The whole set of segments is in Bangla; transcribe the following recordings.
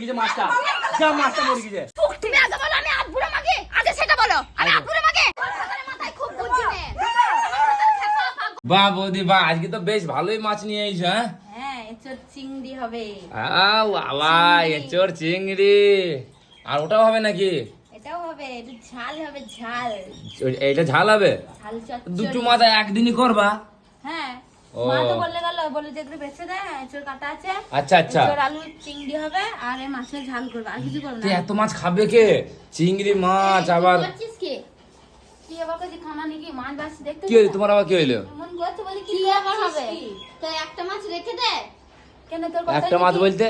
গেছে মাছটা যা মাছটা মরে গেছে তুমি আগে বলো আমি আধবুড়ো মাগে আগে সেটা বলো আমি আধবুড়ো মাগে তোর কথার মাথায় খুব বুদ্ধি নে বা বৌদি বা আজকে তো বেশ ভালোই মাছ নিয়ে এসো হ্যাঁ? এচোর চিংড়ি হবে। বাবা এচোর চিংড়ি। আর ওটাও হবে নাকি? এটাও হবে একটু ঝাল হবে ঝাল। ওই- ঝাল হবে? দুটো মাছ একদিনই করবা? হ্যাঁ মা তো বললে গেল বলে যে এগুলো বেছে দেয় এচোর কাটা আছে। আচ্ছা আচ্ছা। এচোর আলু চিংড়ি হবে আর এই মাছের ঝাল করবে আর কিছু করবে তো না এত মাছ খাবে কে? চিংড়ি মাছ আবার কি? কি তোমার আবার কি হইল? মন করছে বলে কি আবার হবে? তো একটা মাছ রেখে দে। কেন তোর কথা একটা মাছ বলতে?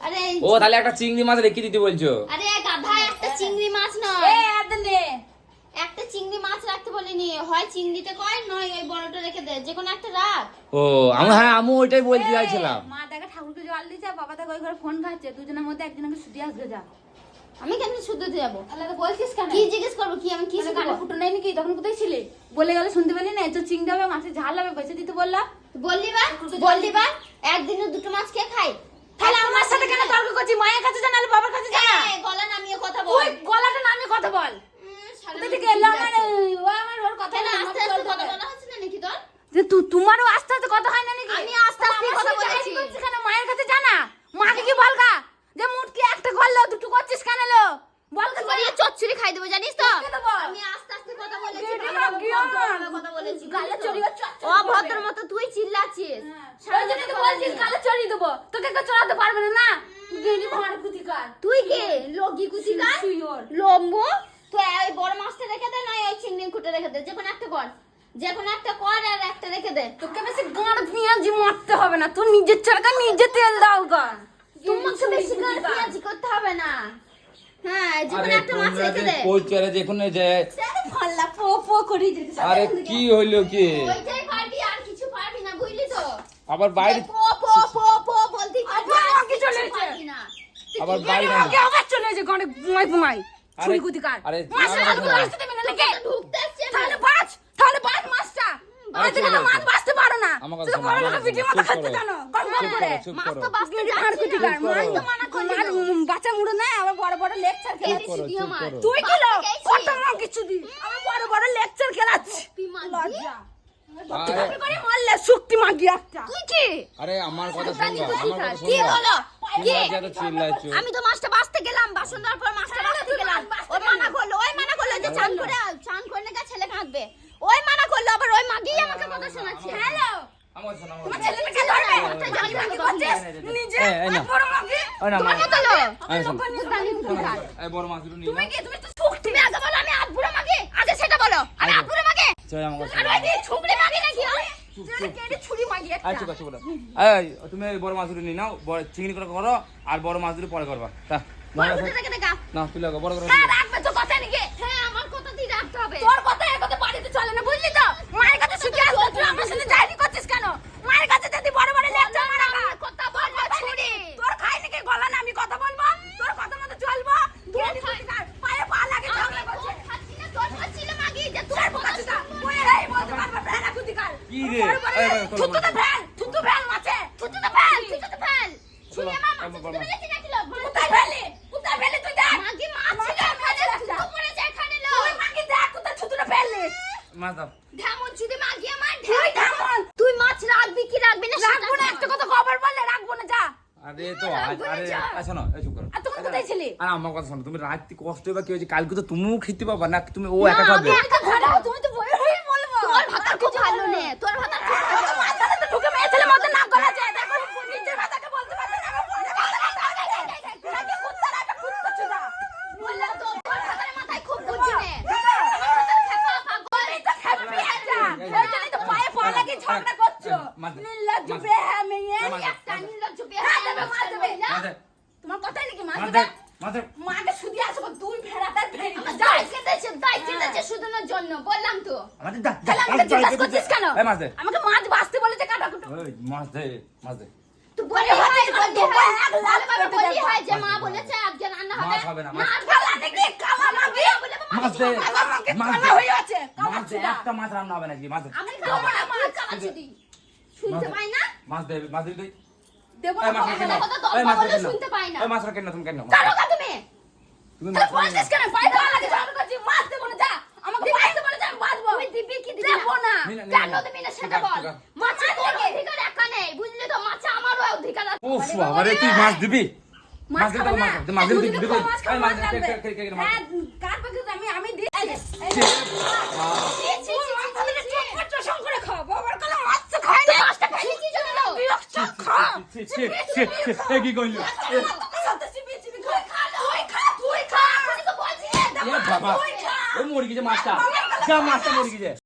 আরে ও তাহলে একটা চিংড়ি মাছ রেখে দিতে বলছো। আরে গাধা একটা চিংড়ি মাছ নয়। এ আদলে একটা চিংড়ি মাছ রাখতে বলিনি হয় চিংড়িতে কয় নয় ওই বড়টা রেখে দে যে কোনো একটা রাখ। ও আমি হ্যাঁ আমি ওইটাই বলতে চাইছিলাম। মা দেখে ঠাকুরকে জল দিচ্ছে বাবা দেখে ওই ঘরে ফোন খাচ্ছে দুজনের মধ্যে একজনকে ছুটি আসবে যা। আমি কেন শুদ্ধ দিয়ে যাব? তাহলে তো বলছিস কেন? কি জিজ্ঞেস করব কি আমি কি কানে ফুটো নেই নাকি তখন কোথায় ছিলে? বলে গেলে শুনতে পেলি না? তো চিংড়ি হবে মাছের ঝাল হবে বেঁচে দিতে বললাম। বললি বা বললি বা একদিনে দুটো মাছ কে খাই। তাহলে আমার সাথে কেন তর্ক করছি মায়ের কাছে জানালে বাবার কাছে জানা গলা নামিয়ে কথা বল। ওই গলাটা নামিয়ে কথা বল। এলো? আমার ও আমার ওর কথা না, আস্তে আস্তে কথা বলা হচ্ছে না নাকি তোর? যে তু তোমারও আস্তে আস্তে কথা হয় না নাকি? আমি আস্তে আমার কথা বলেছি। কেন? মায়ের কাছে জানা মাকে কি বলগা? যে মুটকি একটা করল দুটো করছিস কেন লো বলগা তোমার চচ্চড়ি খাই দেবো জানিস তো? আমি আস্তে আস্তে কথা বলেছি। কথা বলেছি গালে চড়িয়ে চচ্চড়ি অভদ্র মতো তুই চিল্লাচ্ছিস। ওই তো বলছিস গালে চড়িয়ে দেবো। তোকে কেউ চড়াতে পারবে না না। গেলি ভাড় কুতিকার তুই কে? লগি শুয়োর লম্বু? তুই ওই বড় মাছটা রেখে দে নয় ওই চিংড়ি খুঁটে রেখে দে। যে কোনো একটা কর। যে কোনো একটা কর আর একটা রেখে দে। তোকে বেশি গাঁড় পেঁয়াজি মারতে হবে না। তুই নিজের চরকা নিজে তেল দাও গা। তোমাকে বেশি করে। পেঁয়াজি করতে হবে না। হ্যাঁ আরে একটা মাছ তোমরা আবার বাইরে আবার না বাইরে আবার চলে যে গাঁড়ে ঘুমাই ঘুমাই। ছুরি আরে মাছের আরে না না। তাহলে বাঁচ তাহলে বাঁচ মাছটা। মাছ বাঁচতে পারো না। আমার কথা শোনো, ভিডিও খাচ্ছে করো। গরম করে। মাছ তো বাঁচতে না। করো। মাছ তো মানা বাচ্চা মুড়ো নাই আবার বড় বড় লেকচার খেলাচ্ছি করো। করো। তুই কি খেয়েছি। কত কিছু দি। আমার বড় বড় লেকচার খেলাচ্ছি? লজ্জা। আরে। আমার কথা আমার কথা কি হলো আমি তো মাছটা বাঁচতে গেলাম বাসন দেওয়ার পর মাছটা বাঁচতে গেলাম। ওই মানা করল ওই মানা করল যে চান করে চান করে না ছেলে কাঁদবে। ওই মানা করল আবার ওই মাগি আমাকে কথা শোনাচ্ছে। হ্যালো। তুমি আগে বলো আমি মাগি। আগে সেটা বলো। আমি মাগি? তুমি বড় মাছ দুটো নিয়ে নাও বড় চিংড়ি করে করো আর বড় মাছ দুটো পরে করবা। তা, বড় কথা না তুলে রাখো, বড় করে হ্যাঁ রাখবে তো কথা নাকি? হ্যাঁ আমার কথা দিয়ে রাখতে হবে। তোর কথা এ কথা বাড়িতে চলে না বুঝলি তো? মায়ের কথা তুই আমার সাথে যাইনি করছিস কেন মায়ের কাছে যদি বড় বড় লেকচার মারা কথা বলব ছুরি তোর খাই নাকি গলা না আমি কথা বলব তোর কথা মতো চলবো দুয়ারি কুতিকার পায়ে পা লাগে ঝগড়া আমি করছে তোর খাচ্ছি না তোর খাচ্ছিল মাগি যে তোর তোর বোকা চুদা ওই এই বলতে পারবে ভেড়া কুতিকার কি রে? তোর থুতু ভেল মাছে ফেল ফেল। মাছ নাকি লোক? কোথায় ফেলি? কোথায় ফেলি তুই দেখ? মাগি মাছ? থুতু পড়ে যায় এখানে লো তুই মাকে দেখ কোথায় থুতুটা ফেললি দাও। ঢামন মাগি আমার ধামন তুই মাছ রাখবি কি রাখবি না রাখব না একটা কথা খবর বললে রাখব না যা। আরে তো আরে শোনো এই চুপ করো। আর কোথায় ছিলি? আরে আমার কথা শোনো তুমি রাত্রি কষ্ট হবে কি হয়েছে কালকে তো তুমিও খেতে পাবা না তুমি ও একা খাবে? তুমি তো বই হয়ে বলব তোর ভাতা খুব ভালো নে তোর ভাতা খুব ভালো মাথাটা তো ঢুকে মেয়ে ছেলে মতো নাক গলা যায় দেখো নিজের মাথাকে বলতে পারবে না আমার বলতে পারবে না নাকি কুত্তা না একটা কুত্তা চুদা বললাম তো তোর ভাতার মাথায় খুব বুদ্ধি নে এই তো হ্যাপি একটা এই জন্যই তো পায়ে পা লাগে ঝগড়া করছ মাথা- নির্লজ্জ মাথা- বেহামেয়ে মাথা- একটা নির্লজ্জ বিয়ে হ্যাঁ, দেবে, মা দেবে। মাছ দে, তোমার কথাই নাকি মা মাছ দেবে? দে, মাছ দে। মাকে শুধু আসব ভেড়ি দাই কেটেছে দাই কেটেছে শুধুনোর জন্য বললাম তো। মাছ দে, তাহলে আমাকে মাছ দে, জিজ্ঞাসা করছিস কেন? এই মাছ দে। আমাকে মাছ বাঁচতে বলেছে কাটা কুটু এই, মাছ দে, মাছ দে। তুই বলি হয় বলি হয় ভালোভাবে বলি হয় মাছ হবে। না মাছ কালা দেখি কালা মাগি মাছ দে মাছ দে। হয়ে আছে মাছ দে একটা মাছ রান্না হবে নাকি? মাছ দে। আমি খাব না মাছ চালাচ্ছি দি। শুনতে পাই না? মাছ দে মাছ দে দেবো না কথা তো বলে শুনতে পাই না। এই মাছ কেন তুমি কেন কালো কা তুমি মাছ বলছিস কেন? পায়দা লাগে ঝগড়া করছিস মাছ দেবো না যা। আমাকে মারতে বলে যা বাঁচবো তুই দিবি কি দিবি না। নি। না, নি কেন দিবি না সেটা বল। ঠিক তোর অধিকার একা নেই বুঝলি তো? মাছে আমারও অধিকার আছে। উফ বাবা রে তুই মাছ দিবি? মাছ মাছ খাবে না। মাছ দে মাছ দে দুদিন দিবি মাছ খাবে, মাছ মাছ। কে কে কে কে মাছ হ্যাঁ কার পাখি আমি আমি দিই। এই যে, বাবা। ও মরে গেছে মাছটা যা মাছটা মরে গেছে